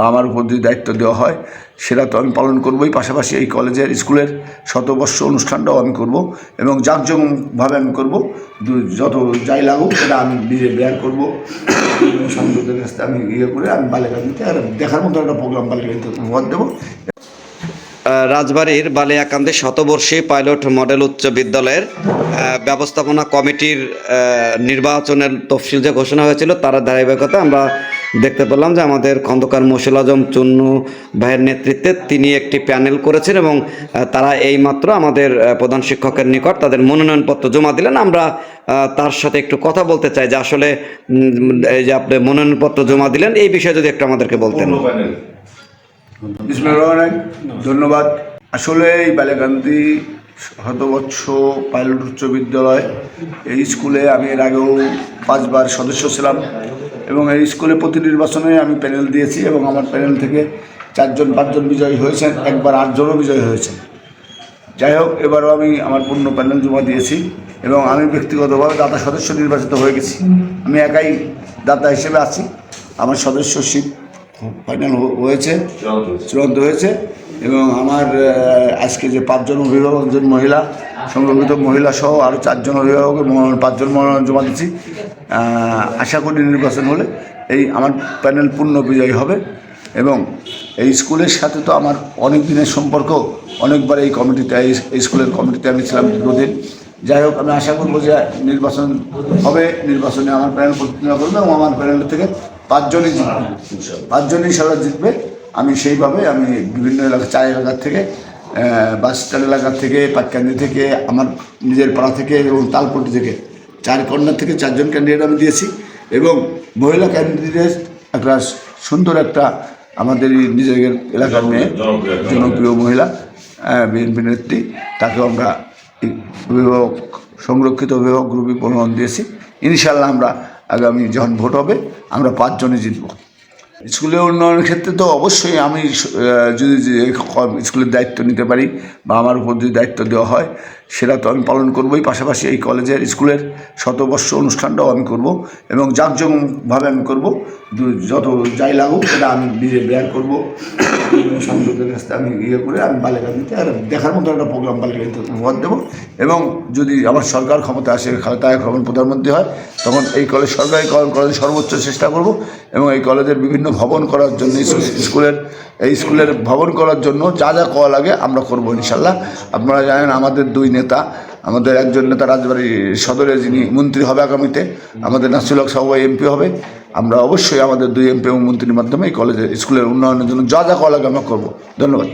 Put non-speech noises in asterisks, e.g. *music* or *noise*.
বা আমার উপর যদি দায়িত্ব দেওয়া হয়, সেটা তো আমি পালন করবই। পাশাপাশি এই কলেজের স্কুলের শতবর্ষ অনুষ্ঠানটাও আমি করব এবং জাঁকজমকভাবে আমি করব। যত যাই লাগুক, সেটা আমি নিজে বেয়ার করব। *coughs* সংসদের কাছ আমি ইয়ে করে আমি বালিকান্দিতে আর দেখার মতো একটা প্রোগ্রাম বালিকান্দিতে উপহার দেবো। রাজবাড়ির বালিয়াকান্দি শতবর্ষী পাইলট মডেল উচ্চ বিদ্যালয়ের ব্যবস্থাপনা কমিটির নির্বাচনের তফসিল যে ঘোষণা হয়েছিল, তার ধারাবাহিকতা আমরা দেখতে পেলাম যে আমাদের খন্দকার মশিল আজম চুন্নু ভাইয়ের নেতৃত্বে তিনি একটি প্যানেল করেছেন এবং তারা এইমাত্র আমাদের প্রধান শিক্ষকের নিকট তাদের মনোনয়নপত্র জমা দিলেন। আমরা তার সাথে একটু কথা বলতে চাই যে আসলে এই যে আপনি মনোনয়নপত্র জমা দিলেন এই বিষয়ে যদি একটু আমাদেরকে বলতেন। ধন্যবাদ। আসলে এই বালিকান্দি শতবৎস পাইলট উচ্চ বিদ্যালয় এই স্কুলে আমি এর আগেও পাঁচবার সদস্য ছিলাম। এবং এই স্কুলে প্রতি নির্বাচনে আমি প্যানেল দিয়েছি এবং আমার প্যানেল থেকে চারজন পাঁচজন বিজয়ী হয়েছেন একবার আটজনও বিজয়ী হয়েছেন। যাই হোক এবারও আমি আমার পূর্ণ প্যানেল জমা দিয়েছি এবং আমি ব্যক্তিগতভাবে দাতা সদস্য নির্বাচিত হয়ে গেছি। আমি একাই দাতা হিসেবে আছি। আমার সদস্য সদস্যশিপ ফাইনাল হয়েছে চূড়ান্ত হয়েছে। এবং আমার আজকে যে পাঁচজন অভিভাবক একজন মহিলা সংরক্ষিত মহিলা সহ আরও চারজন অভিভাবকের মনোনয়ন পাঁচজন মনোনয়ন জমা দিচ্ছি। আশা করি নির্বাচন হলে এই আমার প্যানেল পূর্ণ বিজয়ী হবে এবং এই স্কুলের সাথে তো আমার অনেক দিনের সম্পর্ক, অনেকবার এই কমিটিতে, এই স্কুলের কমিটিতে আমি ছিলাম দীর্ঘদিন। যাই হোক, আমি আশা করব যে নির্বাচন হবে, নির্বাচনে আমার প্যানেল প্রতিনিধিত্ব করবে এবং আমার প্যানেল থেকে পাঁচজনই জিতবে। পাঁচজনই সারা জিতবে। আমি সেইভাবে আমি বিভিন্ন এলাকা চার এলাকার থেকে বাস স্ট্যান্ড এলাকার থেকে, পাটকান্দি থেকে, আমার নিজের পাড়া থেকে এবং তালপট্টি থেকে। চার কর্নার থেকে চারজন ক্যান্ডিডেট আমি দিয়েছি এবং মহিলা ক্যান্ডিডেট একটা সুন্দর একটা আমাদের নিজের এলাকার মেয়ে, জনপ্রিয় মহিলা বিএনপি নেত্রী। তাকেও আমরা অভিভাবক, সংরক্ষিত অভিভাবক গ্রুপে মনোনয়ন দিয়েছি। ইনশাল্লাহ আমরা আগামী যখন ভোট হবে, আমরা পাঁচজনই জিতব। স্কুলের উন্নয়নের ক্ষেত্রে তো অবশ্যই আমি যদি স্কুলের দায়িত্ব নিতে পারি বা আমার উপর যদি দায়িত্ব দেওয়া হয় সেটা তো আমি পালন করবই, পাশাপাশি এই কলেজের, স্কুলের শতবর্ষ অনুষ্ঠানটাও আমি করব এবং জাঁকজমকভাবে আমি করব। যত যাই লাগুক, সেটা আমি নিজে বেয়ার করব। সংসদের কাছ থেকে আমি ইয়ে করে আমি বালিকান্দিতে আর দেখার মতো একটা প্রোগ্রাম বালিকান্দিতে উপহার দেবো। এবং যদি আমার সরকার ক্ষমতা আসে, খালেদা যখন প্রধানমন্ত্রী হয়, তখন এই কলেজ সরকারি কলেজে সর্বোচ্চ চেষ্টা করব এবং এই কলেজের বিভিন্ন ভবন করার জন্য স্কুলের, এই স্কুলের ভবন করার জন্য যা যা করা লাগে আমরা করব ইনশাল্লাহ আপনারা জানেন আমাদের দুই নেতা, আমাদের একজন নেতা রাজবাড়ি সদরে যিনি মন্ত্রী হবে আগামীতে, আমাদের নাসিলক সাহু এমপি হবে। আমরা অবশ্যই আমাদের দুই এমপি এবং মন্ত্রীর মাধ্যমে এই কলেজের স্কুলের উন্নয়নের জন্য যা যা কলাগামা করব। ধন্যবাদ।